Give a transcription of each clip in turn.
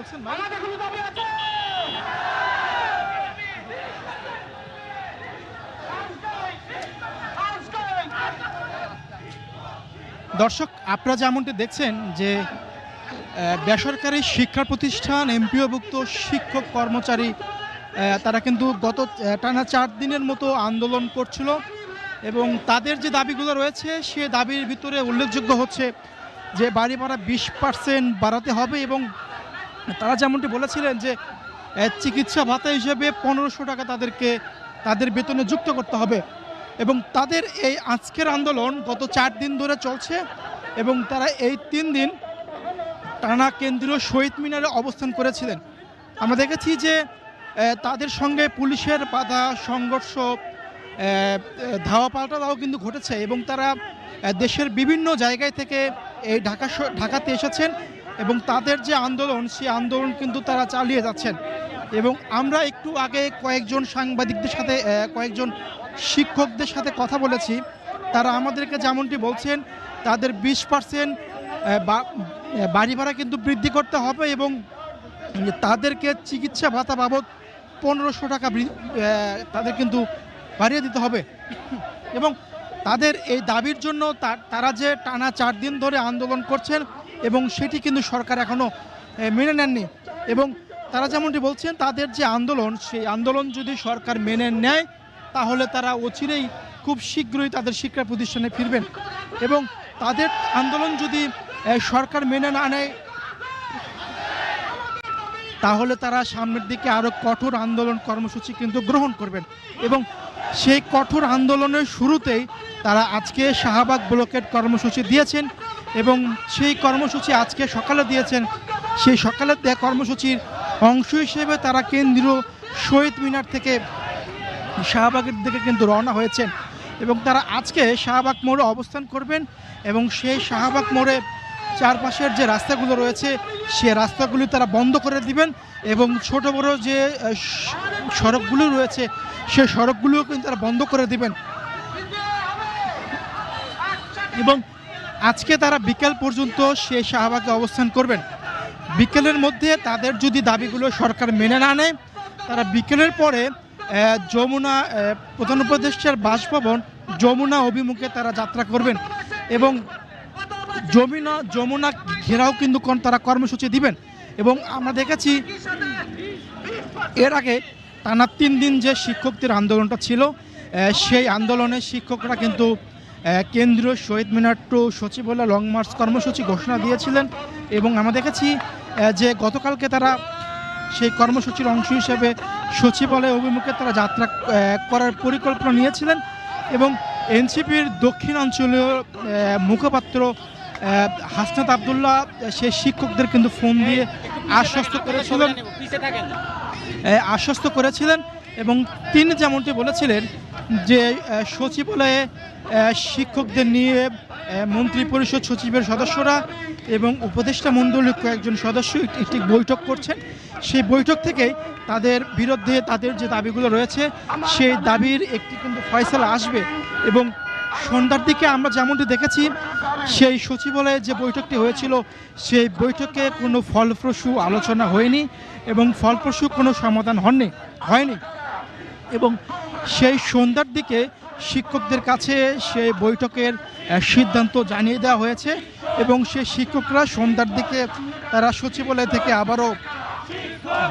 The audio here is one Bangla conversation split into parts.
ভাই দর্শক আপনারা যেমনটি দেখছেন যে বেসরকারি শিক্ষা প্রতিষ্ঠান এমপিওভুক্ত শিক্ষক কর্মচারী তারা কিন্তু গত টানা চার দিনের মতো আন্দোলন করছিল এবং তাদের যে দাবিগুলো রয়েছে সে দাবির ভিতরে উল্লেখযোগ্য হচ্ছে যে বাড়ি ভাড়া বিশ পার্সেন্ট বাড়াতে হবে এবং তারা যেমনটি বলেছিলেন যে চিকিৎসা ভাতা হিসেবে পনেরোশো টাকা তাদেরকে তাদের বেতনে যুক্ত করতে হবে। এবং তাদের এই আজকের আন্দোলন গত চার দিন ধরে চলছে এবং তারা এই তিন দিন টানা কেন্দ্রীয় শহীদ মিনারে অবস্থান করেছিলেন। আমরা দেখেছি যে তাদের সঙ্গে পুলিশের বাধা, সংঘর্ষ ধাওয়া পাল্টাদাও কিন্তু ঘটেছে এবং তারা দেশের বিভিন্ন জায়গায় থেকে এই ঢাকা ঢাকাতে এসেছেন। এবং তাদের যে আন্দোলন সেই আন্দোলন কিন্তু তারা চালিয়ে যাচ্ছেন। এবং আমরা একটু আগে কয়েকজন সাংবাদিকদের সাথে কয়েকজন শিক্ষকদের সাথে কথা বলেছি। তারা আমাদেরকে যেমনটি বলছেন, তাদের বিশ পার্সেন্ট বাড়ি ভাড়া কিন্তু বৃদ্ধি করতে হবে এবং তাদেরকে চিকিৎসা ভাতা বাবদ পনেরোশো টাকা তাদের কিন্তু বাড়িয়ে দিতে হবে। এবং তাদের এই দাবির জন্য তারা যে টানা চার দিন ধরে আন্দোলন করছেন এবং সেটি কিন্তু সরকার এখনও মেনে নেননি। এবং তারা যেমনটি বলছেন, তাদের যে আন্দোলন, সেই আন্দোলন যদি সরকার মেনে নেয়, তাহলে তারা অচিরেই খুব শীঘ্রই তাদের শিক্ষা প্রতিষ্ঠানে ফিরবেন। এবং তাদের আন্দোলন যদি সরকার মেনে না নেয়, তাহলে তারা সামনের দিকে আরও কঠোর আন্দোলন কর্মসূচি কিন্তু গ্রহণ করবেন। এবং সেই কঠোর আন্দোলনের শুরুতেই তারা আজকে শাহবাগ ব্লকের কর্মসূচি দিয়েছেন। এবং সেই কর্মসূচি আজকে সকালে দিয়েছেন। সেই সকালের দেয়া কর্মসূচির অংশ হিসেবে তারা কেন্দ্রীয় শহীদ মিনার থেকে শাহবাগের দিকে কিন্তু রওনা হয়েছেন এবং তারা আজকে শাহবাগ মোড়ে অবস্থান করবেন এবং সেই শাহবাগ মোড়ে চারপাশের যে রাস্তাগুলো রয়েছে, সে রাস্তাগুলি তারা বন্ধ করে দিবেন এবং ছোট বড় যে সড়কগুলো রয়েছে, সে সড়কগুলোও কিন্তু তারা বন্ধ করে দিবেন। এবং আজকে তারা বিকেল পর্যন্ত সেই শাহবাগে অবস্থান করবেন। বিকেলের মধ্যে তাদের যদি দাবিগুলো সরকার মেনে না নেয়, তারা বিকেলের পরে যমুনা প্রধান উপদেষ্টার বাসভবন যমুনা অভিমুখে তারা যাত্রা করবেন এবং যমুনা যমুনা ঘেরাও কিন্তু কোন- তারা কর্মসূচি দিবেন। এবং আমরা দেখেছি এর আগে টানা তিন দিন যে শিক্ষকদের আন্দোলনটা ছিল সেই আন্দোলনে শিক্ষকরা কিন্তু কেন্দ্রীয় শহীদ মিনার টু সচিবালয় লং মার্চ কর্মসূচি ঘোষণা দিয়েছিলেন এবং আমরা দেখেছি যে গতকালকে তারা সেই কর্মসূচির অংশ হিসেবে সচিবালয় অভিমুখে তারা যাত্রা করার পরিকল্পনা নিয়েছিলেন এবং এনসিপির দক্ষিণাঞ্চলীয় মুখপাত্র হাসনাত আবদুল্লাহ সে শিক্ষকদের কিন্তু ফোন দিয়ে আশ্বস্ত করেছিলেন। আশ্বস্ত করেছিলেন এবং তিনি যেমনটি বলেছিলেন যে সচিবালয়ে শিক্ষকদের নিয়ে মন্ত্রী পরিষদ সচিবের সদস্যরা এবং উপদেষ্টা মণ্ডলীর কয়েকজন সদস্য একটি বৈঠক করছেন। সেই বৈঠক থেকে তাদের বিরুদ্ধে তাদের যে দাবিগুলো রয়েছে, সেই দাবির একটি কিন্তু ফয়সালা আসবে এবং সন্ধ্যার দিকে আমরা যেমনটি দেখেছি, সেই সচিবালয়ে যে বৈঠকটি হয়েছিল, সেই বৈঠকে কোনো ফলপ্রসূ আলোচনা হয়নি এবং ফলপ্রসূ কোনো সমাধান হননি, হয়নি। এবং সেই সন্ধ্যার দিকে শিক্ষকদের কাছে সেই বৈঠকের সিদ্ধান্ত জানিয়ে দেওয়া হয়েছে এবং সেই শিক্ষকরা সন্ধ্যার দিকে তারা সচিবালয় থেকে আবারও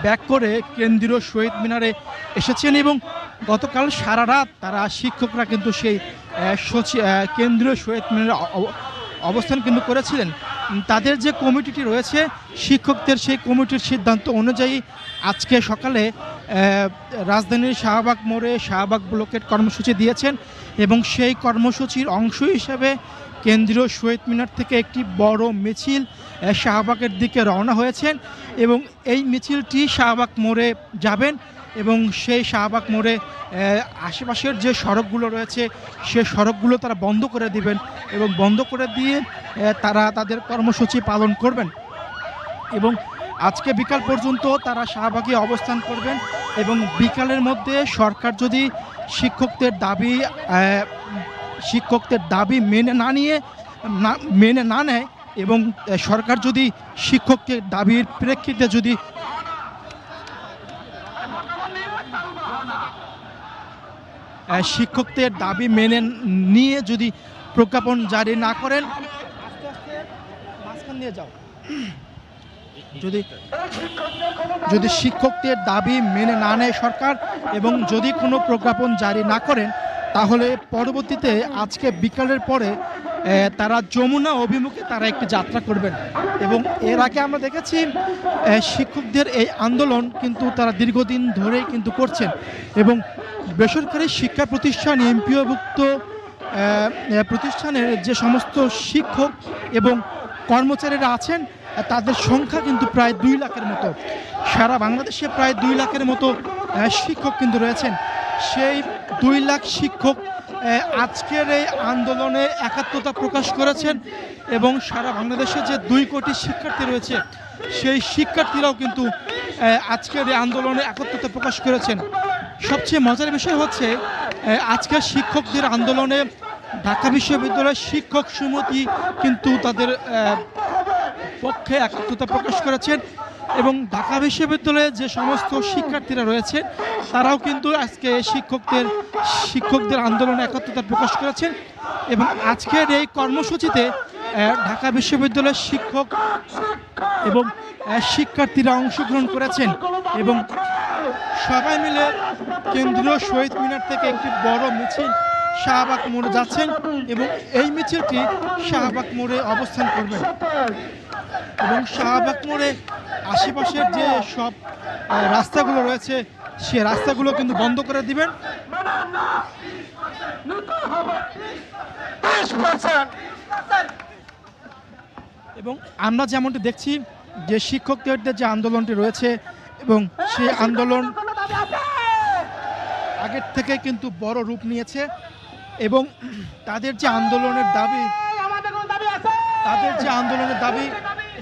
ব্যাক করে কেন্দ্রীয় শহীদ মিনারে এসেছেন এবং গতকাল সারা রাত তারা শিক্ষকরা কিন্তু সেই কেন্দ্রীয় শহীদ মিনারে অবস্থান কিন্তু করেছিলেন। তাদের যে কমিটিটি রয়েছে, শিক্ষকদের সেই কমিটির সিদ্ধান্ত অনুযায়ী আজকে সকালে রাজধানীর শাহবাগ মোড়ে শাহবাগ ব্লকের কর্মসূচি দিয়েছেন এবং সেই কর্মসূচির অংশ হিসেবে কেন্দ্রীয় শহীদ মিনার থেকে একটি বড় মিছিল শাহবাগের দিকে রওনা হয়েছেন এবং এই মিছিলটি শাহবাগ মোড়ে যাবেন এবং সেই শাহবাগ মোড়ে আশেপাশের যে সড়কগুলো রয়েছে সে সড়কগুলো তারা বন্ধ করে দিবেন এবং বন্ধ করে দিয়ে তারা তাদের কর্মসূচি পালন করবেন। এবং আজকে বিকাল পর্যন্ত তারা শাহবাগে অবস্থান করবেন এবং বিকালের মধ্যে সরকার যদি শিক্ষকদের দাবি শিক্ষকদের দাবি মেনে না নিয়ে, না, মেনে না নেয় এবং সরকার যদি শিক্ষককে দাবির প্রেক্ষিতে যদি শিক্ষকদের দাবি মেনে নিয়ে যদি প্রজ্ঞাপন জারি না করেন, আস্তে আস্তে মাঝখান দিয়ে যাও। যদি যদি শিক্ষকদের দাবি মেনে না নেয় সরকার এবং যদি কোনো প্রজ্ঞাপন জারি না করেন, তাহলে পরবর্তীতে আজকে বিকালের পরে তারা যমুনা অভিমুখে তারা একটি যাত্রা করবেন। এবং এর আগে আমরা দেখেছি শিক্ষকদের এই আন্দোলন কিন্তু তারা দীর্ঘদিন ধরেই কিন্তু করছেন। এবং বেসরকারি শিক্ষা প্রতিষ্ঠান, এমপিওভুক্ত প্রতিষ্ঠানের যে সমস্ত শিক্ষক এবং কর্মচারীরা আছেন তাদের সংখ্যা কিন্তু প্রায় দুই লাখের মতো। সারা বাংলাদেশে প্রায় দুই লাখের মতো শিক্ষক কিন্তু রয়েছেন। সেই দুই লাখ শিক্ষক আজকের এই আন্দোলনে একাত্মতা প্রকাশ করেছেন এবং সারা বাংলাদেশে যে দুই কোটি শিক্ষার্থী রয়েছে, সেই শিক্ষার্থীরাও কিন্তু আজকের এই আন্দোলনে একাত্মতা প্রকাশ করেছেন। সবচেয়ে মজার বিষয় হচ্ছে আজকের শিক্ষকদের আন্দোলনে ঢাকা বিশ্ববিদ্যালয়ের শিক্ষক সমিতি কিন্তু তাদের পক্ষে একাত্মতা প্রকাশ করেছেন এবং ঢাকা বিশ্ববিদ্যালয়ে যে সমস্ত শিক্ষার্থীরা রয়েছে, তারাও কিন্তু আজকে শিক্ষকদের শিক্ষকদের আন্দোলনে একাত্মতা প্রকাশ করেছেন এবং আজকের এই কর্মসূচিতে ঢাকা বিশ্ববিদ্যালয়ের শিক্ষক এবং শিক্ষার্থীরা অংশগ্রহণ করেছেন এবং সবাই মিলে কেন্দ্রীয় শহীদ মিনার থেকে একটি বড় মিছিল শাহবাগ মোড়ে যাচ্ছেন এবং এই মিছিলটি শাহবাগ মোড়ে অবস্থান করবেন। এবং শাহবাগ মোড়ে আশেপাশের যে সব রাস্তাগুলো রয়েছে, সে রাস্তাগুলো কিন্তু বন্ধ করে দিবেন। এবং আমরা যেমনটি দেখছি যে শিক্ষকদের যে আন্দোলনটি রয়েছে এবং সেই আন্দোলন আগের থেকে কিন্তু বড় রূপ নিয়েছে এবং তাদের যে আন্দোলনের দাবি, তাদের যে আন্দোলনের দাবি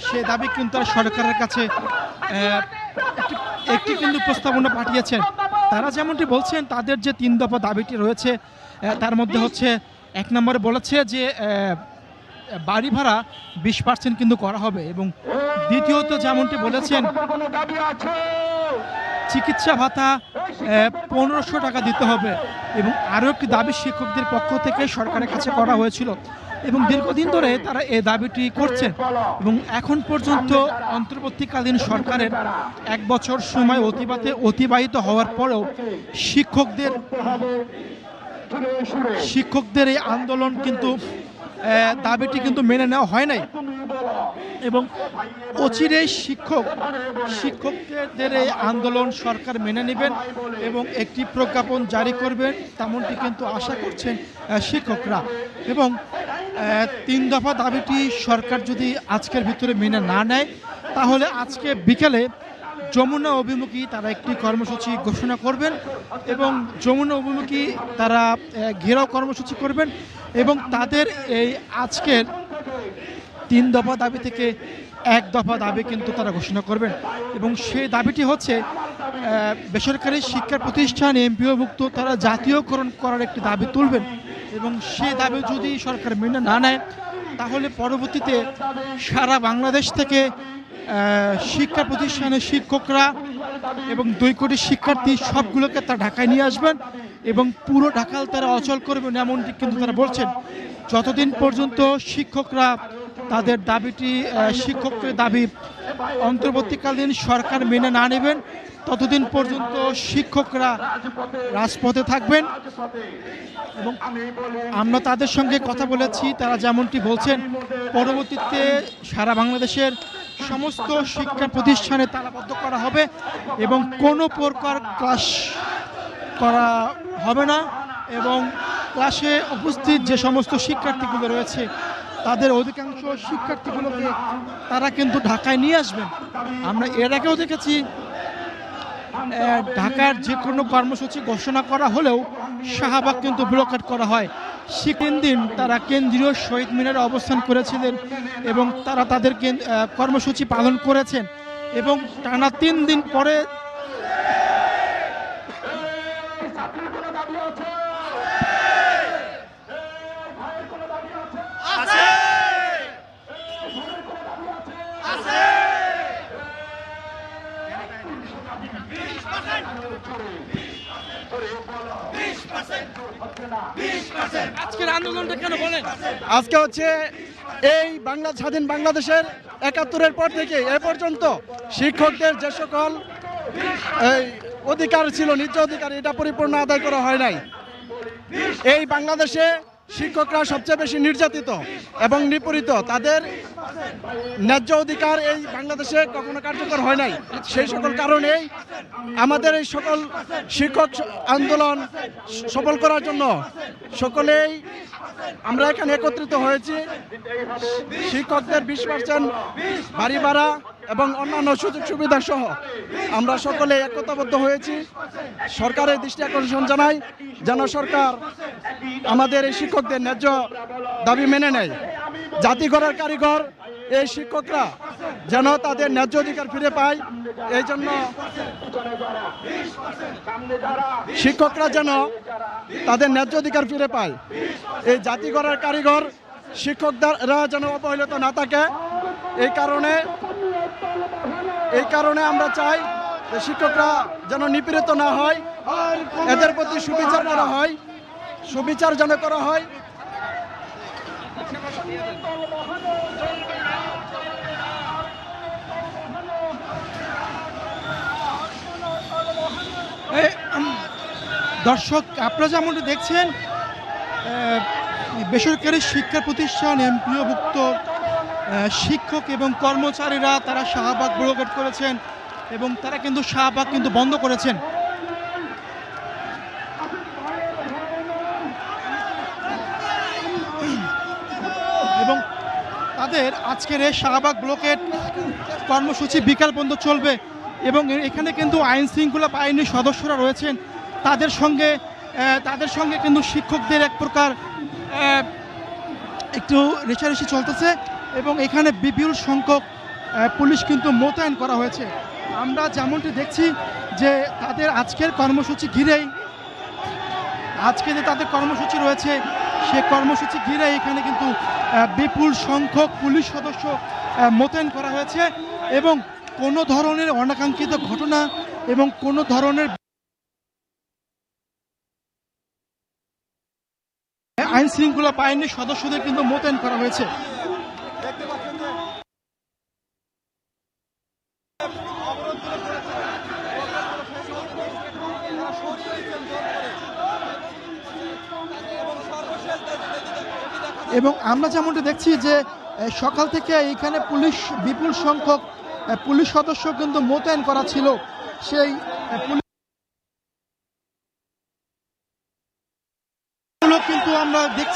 সে দাবি কিন্তু তারা সরকারের কাছে একটি কিন্তু প্রস্তাবনা পাঠিয়েছেন। তারা যেমনটি বলছেন, তাদের যে তিন দফা দাবিটি রয়েছে তার মধ্যে হচ্ছে, এক নম্বরে বলেছে যে বাড়ি ভাড়া বিশ পার্সেন্ট কিন্তু করা হবে এবং দ্বিতীয়ত যেমনটি বলেছেন, চিকিৎসা ভাতা পনেরোশো টাকা দিতে হবে এবং আরও একটি দাবি শিক্ষকদের পক্ষ থেকে সরকারের কাছে করা হয়েছিল। এবং দীর্ঘদিন ধরে তারা এই দাবিটি করছেন। এবং এখন পর্যন্ত অন্তর্বর্তীকালীন সরকারের এক বছর সময় অতিবাহিত অতিবাহিত হওয়ার পরেও শিক্ষকদের শিক্ষকদের এই আন্দোলন কিন্তু দাবিটি কিন্তু মেনে নেওয়া হয় নাই। এবং অচিরেই শিক্ষক শিক্ষকদের এই আন্দোলন সরকার মেনে নেবেন এবং একটি প্রজ্ঞাপন জারি করবেন, তেমনটি কিন্তু আশা করছেন শিক্ষকরা। এবং তিন দফা দাবিটি সরকার যদি আজকের ভিতরে মেনে না নেয়, তাহলে আজকে বিকেলে যমুনা অভিমুখী তারা একটি কর্মসূচি ঘোষণা করবেন এবং যমুনা অভিমুখী তারা ঘেরাও কর্মসূচি করবেন এবং তাদের এই আজকের তিন দফা দাবি থেকে এক দফা দাবি কিন্তু তারা ঘোষণা করবেন। এবং সেই দাবিটি হচ্ছে বেসরকারি শিক্ষা প্রতিষ্ঠান এমপিওভুক্ত তারা জাতীয়করণ করার একটি দাবি তুলবেন। এবং সে দাবি যদি সরকার মেনে না নেয় তাহলে পরবর্তীতে সারা বাংলাদেশ থেকে শিক্ষা প্রতিষ্ঠানের শিক্ষকরা এবং দুই কোটি শিক্ষার্থী সবগুলোকে তারা ঢাকায় নিয়ে আসবেন এবং পুরো ঢাকাল তারা অচল করবেন এমনটি কিন্তু তারা বলছেন। যতদিন পর্যন্ত শিক্ষকরা তাদের দাবিটি আহ, শিক্ষকদের দাবি অন্তর্বর্তীকালীন সরকার মেনে না নেবেন, ততদিন পর্যন্ত শিক্ষকরা রাজপথে থাকবেন। এবং আমরা তাদের সঙ্গে কথা বলেছি, তারা যেমনটি বলছেন, পরবর্তীতে সারা বাংলাদেশের সমস্ত শিক্ষা প্রতিষ্ঠানে তালাবদ্ধ করা হবে এবং কোনো প্রকার ক্লাস করা হবে না। এবং ক্লাসে উপস্থিত যে সমস্ত শিক্ষার্থীগুলো রয়েছে তাদের অধিকাংশ শিক্ষার্থীগুলোকে তারা কিন্তু ঢাকায় নিয়ে আসবেন আমরা এর আগেও দেখেছি ঢাকার যে কোনো কর্মসূচি ঘোষণা করা হলেও শাহবাগ কিন্তু ব্লকেট করা হয়। তিন দিন তারা কেন্দ্রীয় শহীদ মিনারে অবস্থান করেছিলেন এবং তারা তাদের কর্মসূচি পালন করেছেন এবং টানা তিন দিন পরে আজকের আন্দোলনটা কেন বলেন? আজকে হচ্ছে এই বাংলা, স্বাধীন বাংলাদেশের একাত্তরের পর থেকে এ পর্যন্ত শিক্ষকদের যে সকল, এই অধিকার ছিল, নিজ অধিকার, এটা পরিপূর্ণ আদায় করা হয় নাই। এই বাংলাদেশে শিক্ষকরা সবচেয়ে বেশি নির্যাতিত এবং নিপীড়িত। তাদের ন্যায্য অধিকার এই বাংলাদেশে কখনো কার্যকর হয় নাই। সেই সকল কারণেই আমাদের এই সকল শিক্ষক আন্দোলন সফল করার জন্য সকলেই আমরা এখানে একত্রিত হয়েছি। শিক্ষকদের বিশ পার্সেন্ট বাড়ি ভাড়া এবং অন্যান্য সুযোগ সুবিধা সহ আমরা সকলে একতাবদ্ধ হয়েছি। সরকারের দৃষ্টি আকর্ষণ জানাই যেন সরকার আমাদের এই শিক্ষকদের ন্যায্য দাবি মেনে নেয়। জাতিঘরের কারিগর এই শিক্ষকরা যেন তাদের ন্যায্য অধিকার ফিরে পায়, এই জন্য শিক্ষকরা যেন তাদের ন্যায্য অধিকার ফিরে পায়। এই জাতিঘরের কারিগর শিক্ষকরা যেন অবহেলিত না থাকে, এই কারণে এই কারণে আমরা চাই যে শিক্ষকরা যেন নিপীড়িত না হয়, এদের প্রতি সুবিচার করা হয়, সুবিচার যেন করা হয়। দর্শক, আপনারা যেমনটি দেখছেন বেসরকারি শিক্ষা প্রতিষ্ঠান এমপিওভুক্ত শিক্ষক এবং কর্মচারীরা তারা শাহবাগ ব্লকেট করেছেন এবং তারা কিন্তু শাহবাগ কিন্তু বন্ধ করেছেন। এবং তাদের আজকের এই শাহবাগ ব্লকেট কর্মসূচি বিকাল পর্যন্ত চলবে এবং এখানে কিন্তু আইন শৃঙ্খলা বাহিনীর সদস্যরা রয়েছেন। তাদের সঙ্গে তাদের সঙ্গে কিন্তু শিক্ষকদের এক প্রকার একটু রেশারেশি চলতেছে এবং এখানে বিপুল সংখ্যক পুলিশ কিন্তু মোতায়েন করা হয়েছে। আমরা যেমনটি দেখছি যে তাদের আজকের কর্মসূচি ঘিরেই, আজকে যে তাদের কর্মসূচি রয়েছে, সে কর্মসূচি ঘিরে এখানে কিন্তু বিপুল সংখ্যক পুলিশ সদস্য মোতায়েন করা হয়েছে এবং কোনো ধরনের অনাকাঙ্ক্ষিত ঘটনা এবং কোনো ধরনের আইন শৃঙ্খলা বাহিনীর সদস্যদের কিন্তু মোতায়েন করা হয়েছে। এবং আমরা যেমনটা দেখছি যে সকাল থেকে এখানে পুলিশ, বিপুল সংখ্যক পুলিশ সদস্য কিন্তু মোতায়েন করা ছিল। সেই পুলিশ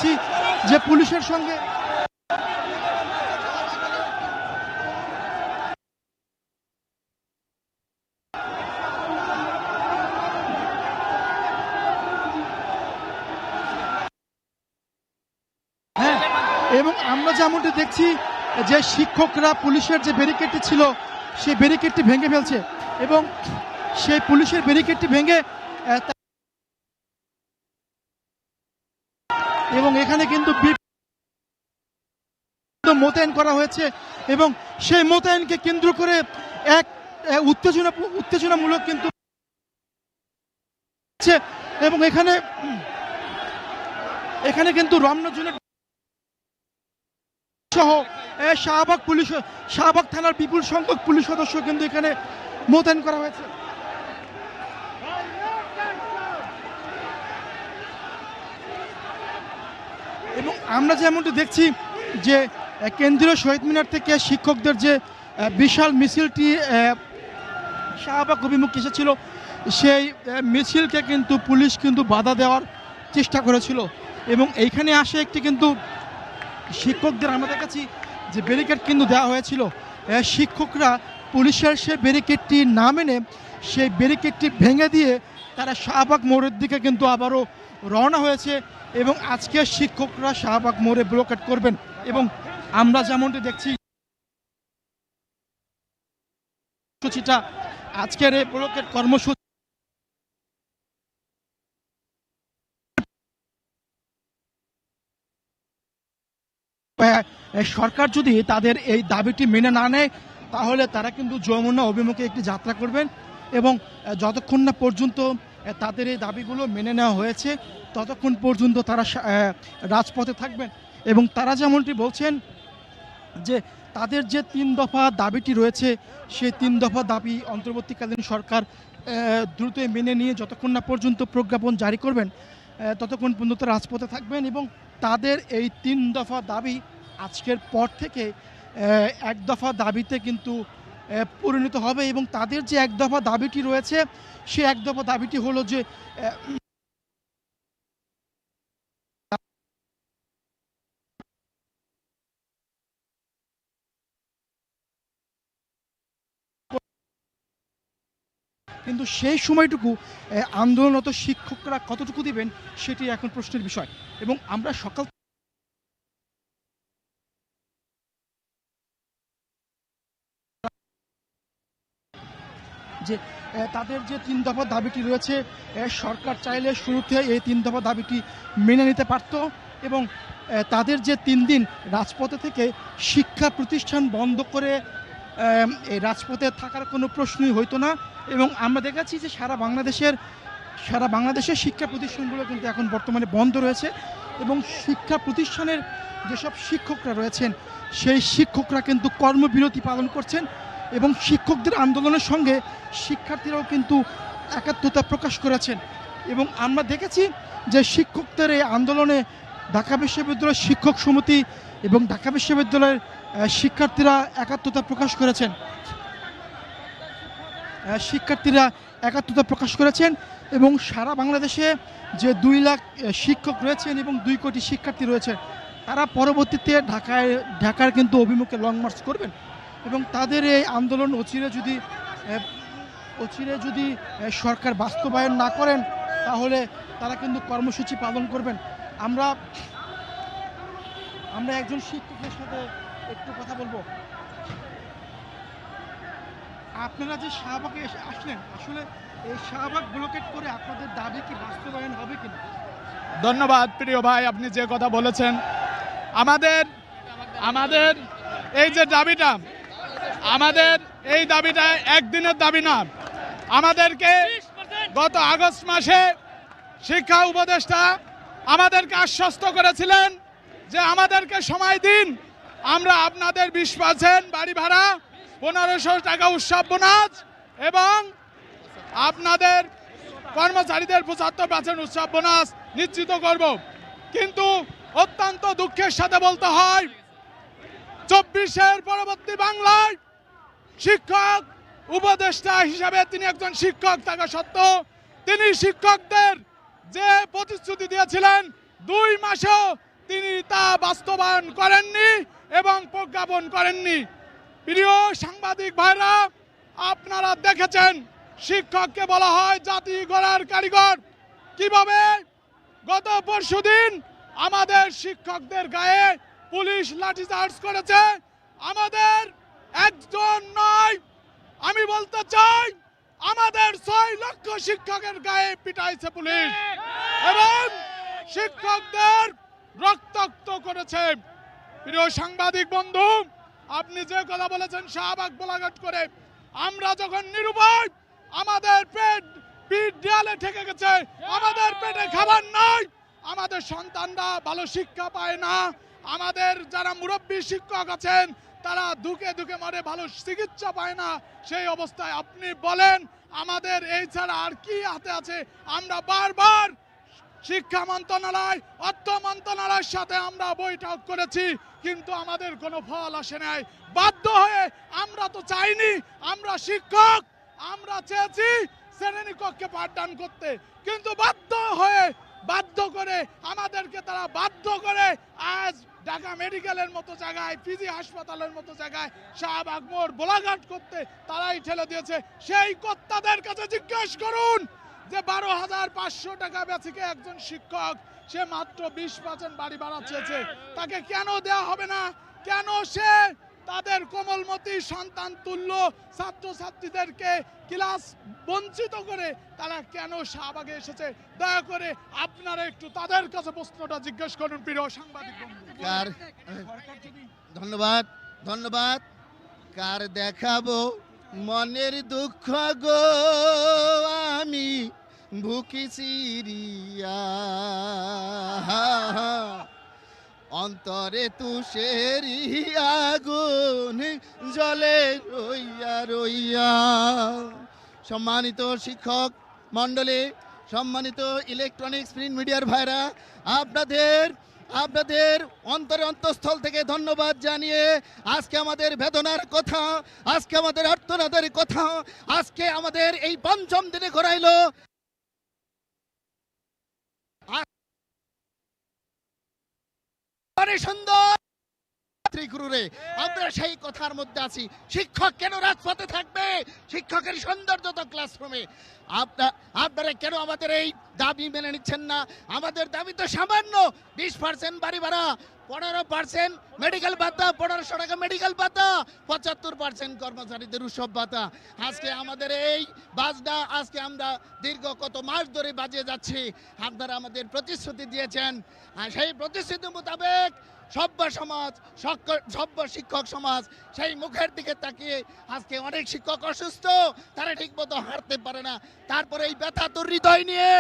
দেখছি যে পুলিশের সঙ্গে হ্যাঁ এবং আমরা যেমনটি দেখছি যে শিক্ষকরা পুলিশের যে ব্যারিকেডটি ছিল, সেই ব্যারিকেডটি ভেঙে ফেলছে এবং সেই পুলিশের ব্যারিকেডটি ভেঙে মোতায়েন করা হয়েছে এবং সেই মোতায়েনকে কেন্দ্র করে এক উত্তেজনা, উত্তেজনামূলক কিন্তু এবং এখানে এখানে কিন্তু রমনজনের সহ শাহবাগ পুলিশ, শাহবাগ থানার বিপুল সংখ্যক পুলিশ সদস্য কিন্তু এখানে মোতায়েন করা হয়েছে। এবং আমরা যেমনটি দেখছি যে কেন্দ্রীয় শহীদ মিনার থেকে শিক্ষকদের যে বিশাল মিছিলটি শাহবাগ অভিমুখে এসেছিল, সেই মিছিলকে কিন্তু পুলিশ কিন্তু বাধা দেওয়ার চেষ্টা করেছিল। এবং এইখানে আসে একটি কিন্তু শিক্ষকদের আমরা দেখেছি যে ব্যারিকেড কিন্তু দেওয়া হয়েছিল শিক্ষকরা পুলিশের সেই ব্যারিকেডটি না মেনে সেই ব্যারিকেডটি ভেঙে দিয়ে তারা শাহবাগ মোড়ের দিকে কিন্তু আবারও রওনা হয়েছে এবং আজকে শিক্ষকরা শাহবাগ মোড়ে ব্লকেট করবেন এবং আমরা যেমনটি দেখছি কর্মসূচিটা আজকের এই ব্লকেট কর্মসূচি সরকার যদি তাদের এই দাবিটি মেনে না নেয়, তাহলে তারা কিন্তু যমুনা অভিমুখে একটি যাত্রা করবেন এবং যতক্ষণ না পর্যন্ত তাদের এই দাবিগুলো মেনে নেওয়া হয়েছে, ততক্ষণ পর্যন্ত তারা রাজপথে থাকবেন। এবং তারা যেমনটি বলছেন যে তাদের যে তিন দফা দাবিটি রয়েছে সেই তিন দফা দাবি অন্তর্বর্তীকালীন সরকার আহ, দ্রুতই মেনে নিয়ে যতক্ষণ না পর্যন্ত প্রজ্ঞাপন জারি করবেন ততক্ষণ পর্যন্ত রাজপথে থাকবেন এবং তাদের এই তিন দফা দাবি আজকের পর থেকে এক দফা দাবিতে কিন্তু পরিণত হবে এবং তাদের যে এক দফা দাবিটি রয়েছে সে এক দফা দাবিটি হলো যে কিন্তু সেই সময়টুকু আন্দোলনরত শিক্ষকরা কতটুকু দিবেন সেটি এখন প্রশ্নের বিষয়। এবং আমরা সকাল যে তাদের যে তিন দফা দাবিটি রয়েছে সরকার চাইলে শুরুতে এই তিন দফা দাবিটি মেনে নিতে পারত এবং তাদের যে তিন দিন রাজপথে থেকে শিক্ষা প্রতিষ্ঠান বন্ধ করে এই রাজপথে থাকার কোনো প্রশ্নই হইতো না এবং আমরা দেখেছি যে সারা বাংলাদেশের সারা বাংলাদেশের শিক্ষা প্রতিষ্ঠানগুলো কিন্তু এখন বর্তমানে বন্ধ রয়েছে এবং শিক্ষা প্রতিষ্ঠানের যেসব শিক্ষকরা রয়েছেন, সেই শিক্ষকরা কিন্তু কর্মবিরতি পালন করছেন এবং শিক্ষকদের আন্দোলনের সঙ্গে শিক্ষার্থীরাও কিন্তু একাত্মতা প্রকাশ করেছেন। এবং আমরা দেখেছি যে শিক্ষকদের এই আন্দোলনে ঢাকা বিশ্ববিদ্যালয়ের শিক্ষক সমিতি এবং ঢাকা বিশ্ববিদ্যালয়ের শিক্ষার্থীরা একাত্মতা প্রকাশ করেছেন। শিক্ষার্থীরা একাত্মতা প্রকাশ করেছেন এবং সারা বাংলাদেশে যে দুই লাখ শিক্ষক রয়েছেন এবং দুই কোটি শিক্ষার্থী রয়েছেন, তারা পরবর্তীতে ঢাকায়, ঢাকার কিন্তু অভিমুখে লং মার্চ করবেন এবং তাদের এই আন্দোলন অচিরে যদি অচিরে যদি সরকার বাস্তবায়ন না করেন, তাহলে তারা কিন্তু কর্মসূচি পালন করবেন। আমরা আমরা একজন শিক্ষকের সাথে একটু কথা বলব? আপনারা যে শাহবাগে আসলেন, আসলে এই শাহবাগ ব্লকেট করে আপনাদের দাবি কি বাস্তবায়ন হবে কিনা? ধন্যবাদ, প্রিয় ভাই, আপনি যে কথা বলেছেন। আমাদের আমাদের এই যে দাবিটা, আমাদের এই দাবিটা একদিনের দাবি না। আমাদেরকে গত আগস্ট মাসে শিক্ষা উপদেষ্টা আমাদেরকে আশ্বস্ত করেছিলেন যে আমাদেরকে সময় দিন। আমরা আপনাদের বিশ পার্সেন্ট বাড়ি ভাড়া, পনেরোশো টাকা উৎসব বোনাস এবং আপনাদের কর্মচারীদের পঁচাত্তর পার্সেন্ট উৎসব বোনাস নিশ্চিত করব। কিন্তু অত্যন্ত দুঃখের সাথে বলতে হয়, চব্বিশের পরবর্তী বাংলায় শিক্ষক উপদেষ্টা হিসাবে তিনি একজন শিক্ষক থাকা সত্ত্বেও তিনি শিক্ষকদের যে প্রতিশ্রুতি দিয়েছিলেন, দুই মাসেও তিনি তা বাস্তবায়ন করেননি এবং প্রজ্ঞাপন করেননি। প্রিয় সাংবাদিক ভাইরা, আপনারা দেখেছেন, শিক্ষককে বলা হয় জাতি গড়ার কারিগর। কীভাবে? গত পরশুদিন আমাদের শিক্ষকদের গায়ে পুলিশ লাঠিচার্জ করেছে। আমাদের একজন নয়, আমি বলতে চাই, আমাদের ছয় লক্ষ শিক্ষকের গায়ে পিটাইছে পুলিশ। এবং শিক্ষকদের রক্তাক্ত করেছে। প্রিয় সাংবাদিক বন্ধু, আপনি যে কথা বলেছেন শাহবাগ বোলাঘাট করে, আমরা যখন নিরুপায়, আমাদের পেট পিঠ দেয়ালে ঠেকে গেছে। আমাদের পেটে খাবার নাই। আমাদের সন্তানরা ভালো শিক্ষা পায় না। আমাদের যারা মুরব্বী শিক্ষক আছেন, তারা দুকে দুকে মরে ভালো চিকিৎসা পায় না। সেই অবস্থায় আপনি বলেন, আমাদের এই ছাড়া আর কি হাতে আছে? আমরা বারবার শিক্ষা মন্ত্রণালয়, অর্থ মন্ত্রণালয়ের সাথে আমরা বৈঠক করেছি, কিন্তু আমাদের কোনো ফল আসে নাই। বাধ্য হয়ে আমরা তো চাইনি, আমরা শিক্ষক, আমরা চেয়েছি শ্রেণীকক্ষে পাঠদান করতে। কিন্তু বাধ্য হয়ে, বাধ্য করে, আমাদেরকে তারা বাধ্য করে আজ ঢাকা মেডিকেলের মতো জায়গায়, পিজি হাসপাতালের মতো জায়গায়, শাহবাগ মোড় বোলাঘাট করতে তারাই ঠেলে দিয়েছে। সেই কর্তাদের কাছে জিজ্ঞেস করুন যে বারো হাজার পাঁচশো টাকা বেচিকে একজন শিক্ষক, সে মাত্র বিশ পার্সেন্ট বাড়ি ভাড়া চেয়েছে। তাকে কেন দেওয়া হবে না? কেন সে তাদের কোমলমতি সন্তান তুল্য ছাত্রছাত্রীদেরকে ক্লাস বঞ্চিত করে তারা কেন শাহবাগে এসেছে? দয়া করে আপনারা একটু তাদের কাছে প্রশ্নটা জিজ্ঞেস করুন, প্রিয় সাংবাদিক ধন্যবাদ ধন্যবাদ। কার দেখাবো? মনের দুঃখ গো, আমি বুকি চিরিয়া। অন্তরে তুষেরি আগুন জলে রইয়া রইয়া। সম্মানিত শিক্ষক মণ্ডলী, সম্মানিত ইলেকট্রনিক্স প্রিন্ট মিডিয়ার ভাইরা, আপনাদের আপনাদের অন্তরে অন্তঃস্থল থেকে ধন্যবাদ জানিয়ে আজকে আমাদের বেদনার কথা, আজকে আমাদের আর্তনাদের কথা, আজকে আমাদের এই পঞ্চম দিনে ঘোরাইলো অনেক সুন্দর। আমরা সেই কথার মধ্যে আছি। শিক্ষক কেন রাজপথে থাকবে? শিক্ষকের সৌন্দর্য তো ক্লাসরুমে আপনার কেন আমাদের এই দাবি মেনে নিচ্ছেন না? আমাদের দাবি তো সামান্য। বিশ পার্সেন্ট বাড়ি ভাড়া, পনেরো পার্সেন্ট মেডিকেল ভাতা, পনেরোশো টাকা মেডিকেল ভাতা, পঁচাত্তর পার্সেন্ট কর্মচারীদের উৎসব ভাতা। আজকে আমাদের এই বাজনা আজকে আমরা দীর্ঘ কত মাস ধরে বাজিয়ে যাচ্ছি। আপনারা আমাদের প্রতিশ্রুতি দিয়েছেন। আর সেই প্রতিশ্রুতি মোতাবেক সভ্য সমাজ সভ্য শিক্ষক সমাজ সেই মুখের দিকে তাকিয়ে আজকে অনেক শিক্ষক অসুস্থ, তারা ঠিকমতো হাঁটতে পারে না। তারপরে এই ব্যথা তোর হৃদয় নিয়ে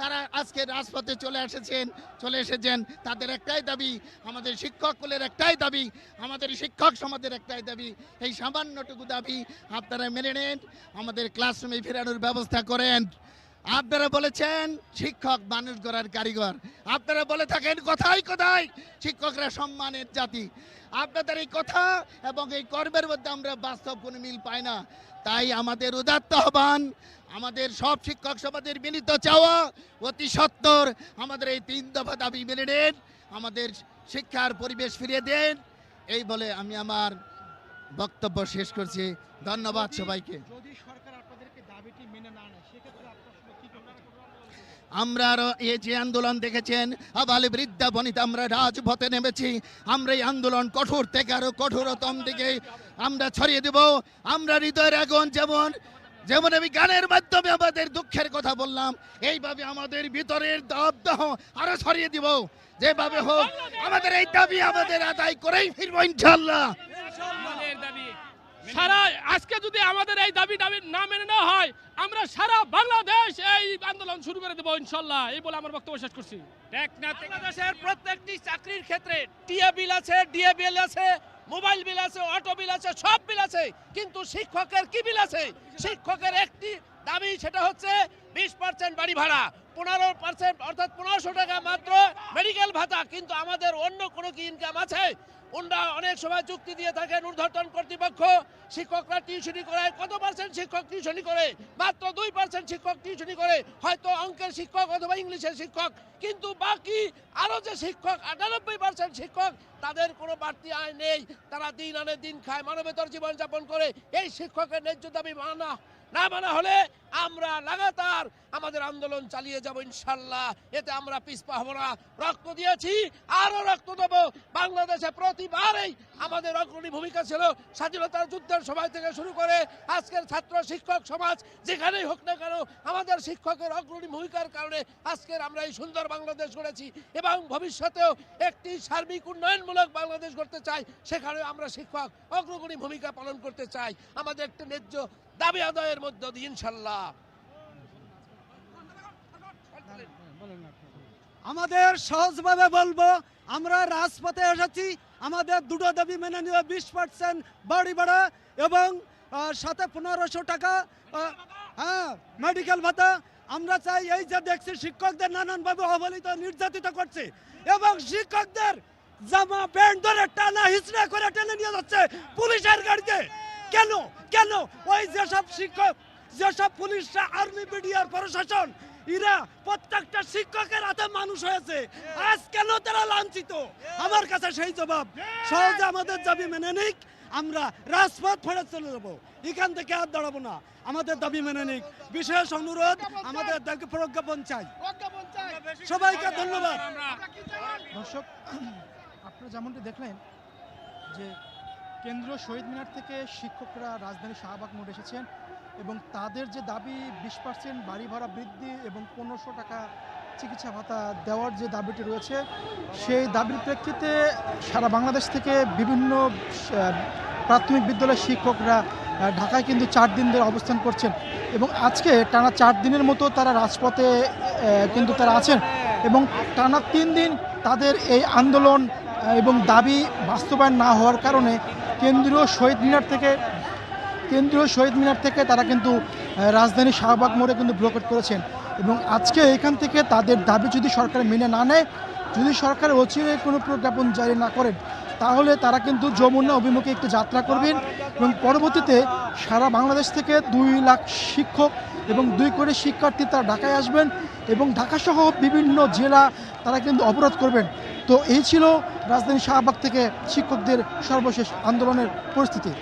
তারা আজকে রাজপথে চলে এসেছেন চলে এসেছেন। তাদের একটাই দাবি, আমাদের শিক্ষক কুলের একটাই দাবি, আমাদের শিক্ষক সমাজের একটাই দাবি। এই সামান্যটুকু দাবি আপনারা মেনে নেন, আমাদের ক্লাসরুমে ফেরানোর ব্যবস্থা করেন। আপনারা বলেছেন, শিক্ষক মানুষ গড়ার কারিগর। আপনারা বলে থাকেন কথাই কথাই শিক্ষকরা সম্মানের জাতি। আপনাদের এই কথা এবং এই কর্মের মধ্যে আমরা বাস্তব কোনো মিল পাই না। তাই আমাদের উদাত্ত আহ্বান আমাদের সব শিক্ষক সমাজের মিলিত চাওয়া অতি সত্তর। আমাদের এই তিন দফা দাবি মেনে নেন। আমাদের শিক্ষার পরিবেশ ফিরিয়ে দেন। এই বলে আমি আমার বক্তব্য শেষ করছি। ধন্যবাদ সবাইকে? আমরা আরও এই যে আন্দোলন দেখেছেন আবাল বৃদ্ধা বনিতা আমরা রাজপথে নেমেছি। আমরা এই আন্দোলন কঠোর থেকে আরও কঠোরতম দিকে আমরা ছড়িয়ে দেব। আমরা হৃদয়ের আগুন যেমন যেমন আমি গানের মাধ্যমে আমাদের দুঃখের কথা বললাম এইভাবে আমাদের ভিতরের দাবদাহ আরও ছড়িয়ে দিব। যেভাবে হোক আমাদের এই দাবি আমাদের আদায় করেই ফিরবো ইনশাল্লাহ সারা আজকে যদি আমাদের এই দাবি দাবি না মেনে নেওয়া হয় আমরা সারা বাংলাদেশ এই আন্দোলন শুরু করে দেবো ইনশাল্লাহ এই বলে আমার বক্তব্য শেষ করছি। বাংলাদেশের প্রত্যেকটি চাকরির ক্ষেত্রে টিএ বিল আছে ডিএ বিল আছে মোবাইল বিল আছে, অটো বিল আছে, সব বিল আছে, কিন্তু শিক্ষকের কি বিল আছে? শিক্ষকের একটি দাবি, সেটা হচ্ছে বিশ পার্সেন্ট বাড়ি ভাড়া, পনেরো পার্সেন্ট অর্থাৎ পনেরোশো টাকা মাত্র মেডিকেল ভাতা, কিন্তু আমাদের অন্য কোনো কি ইনকাম আছে? ওনরা অনেক সময় যুক্তি দিয়ে থাকেন ঊর্ধ্বতন কর্তৃপক্ষ, শিক্ষকরা টিউশনি করায় কত পার্সেন্ট শিক্ষক টিউশনি করে? মাত্র দুই পার্সেন্ট শিক্ষক টিউশনি করে, হয়তো অঙ্কের শিক্ষক অথবা ইংলিশের শিক্ষক। কিন্তু বাকি আরও যে শিক্ষক, আটানব্বই পার্সেন্ট শিক্ষক, তাদের কোনো বাড়তি আয় নেই। তারা দিন আনে, দিন খায়, মানবেতর জীবনযাপন করে। এই শিক্ষকের ন্যায্য দাবি মানা। না মানা হলে আমরা লাগাতার আমাদের আন্দোলন চালিয়ে যাব ইনশাল্লাহ। এতে আমরা পিছপা হব না। রক্ত দিয়েছি, আরও রক্ত দেব। বাংলাদেশে প্রতিবারেই আমাদের অগ্রণী ভূমিকা ছিল স্বাধীনতার যুদ্ধের সময় থেকে শুরু করে আজকের ছাত্র শিক্ষক সমাজ, যেখানেই হোক না কেন আমাদের শিক্ষকের অগ্রণী ভূমিকার কারণে আজকের আমরা এই সুন্দর বাংলাদেশ গড়েছি এবং ভবিষ্যতেও একটি সার্বিক উন্নয়নমূলক বাংলাদেশ করতে চাই সেখানে আমরা শিক্ষক অগ্রগণী ভূমিকা পালন করতে চাই। আমাদের একটি ন্যায্য দাবি আদায়ের মধ্য দিয়ে ইনশাল্লাহ আমাদের সহজভাবে বলব, আমরা রাজপথে এসেছি, আমাদের দুটো দাবি মেনে নিয়ে বিশ পার্সেন্ট বাড়ি ভাড়া এবং সাথে পনেরোশো টাকা হ্যাঁ মেডিকেল ভাতা। আমরা চাই এই যে দেখছি শিক্ষকদের নানানভাবে অবহেলিত, নির্যাতিত করছে এবং শিক্ষকদের জামা প্যান্ট ধরে টানা হিচড়া করে টেনে নিয়ে যাচ্ছে পুলিশের গাড়িতে। কেন? কেন? ওই যেসব শিক্ষক, যেসব পুলিশরা আর্মি বিডিআর প্রশাসন, এরা প্রত্যেকটা শিক্ষকের হাতে মানুষ হয়েছে। আজ কেন তারা লাঞ্ছিত? আমার কাছে সেই জবাব। সহজে আমাদের দাবি মেনে নিক, আমরা রাজপথ ফেরত চলে যাব। এখান থেকে আর দাঁড়াবো না। আমাদের দাবি মেনে নিক। বিশেষ অনুরোধ, আমাদের প্রজ্ঞাপন চাই। সবাইকে ধন্যবাদ। দর্শক, আপনারা যেমনটি দেখলেন যে কেন্দ্রীয় শহীদ মিনার থেকে শিক্ষকরা রাজধানী শাহবাগ মোড়ে এসেছেন এবং তাদের যে দাবি, বিশ পার্সেন্ট বাড়ি ভাড়া বৃদ্ধি এবং পনেরোশো টাকা চিকিৎসা ভাতা দেওয়ার যে দাবিটি রয়েছে, সেই দাবির প্রেক্ষিতে সারা বাংলাদেশ থেকে বিভিন্ন প্রাথমিক বিদ্যালয়ের শিক্ষকরা ঢাকায় কিন্তু চার দিন ধরে অবস্থান করছেন এবং আজকে টানা চার দিনের মতো তারা রাজপথে কিন্তু তারা আছেন এবং টানা তিন দিন তাদের এই আন্দোলন এবং দাবি বাস্তবায়ন না হওয়ার কারণে কেন্দ্রীয় শহীদ মিনার থেকে, কেন্দ্রীয় শহীদ মিনার থেকে তারা কিন্তু রাজধানী শাহবাগ মোড়ে কিন্তু ব্লকেট করেছেন। এবং আজকে এখান থেকে তাদের দাবি যদি সরকার মেনে না নেয়, যদি সরকার অচিরে কোনো প্রজ্ঞাপন জারি না করেন, তাহলে তারা কিন্তু যমুনা অভিমুখে একটি যাত্রা করবেন এবং পরবর্তীতে সারা বাংলাদেশ থেকে দুই লাখ শিক্ষক এবং দুই কোটি শিক্ষার্থী তারা ঢাকায় আসবেন এবং ঢাকাসহ বিভিন্ন জেলা তারা কিন্তু অবরোধ করবেন। তো এই ছিল রাজধানী শাহবাগ থেকে শিক্ষকদের সর্বশেষ আন্দোলনের পরিস্থিতি।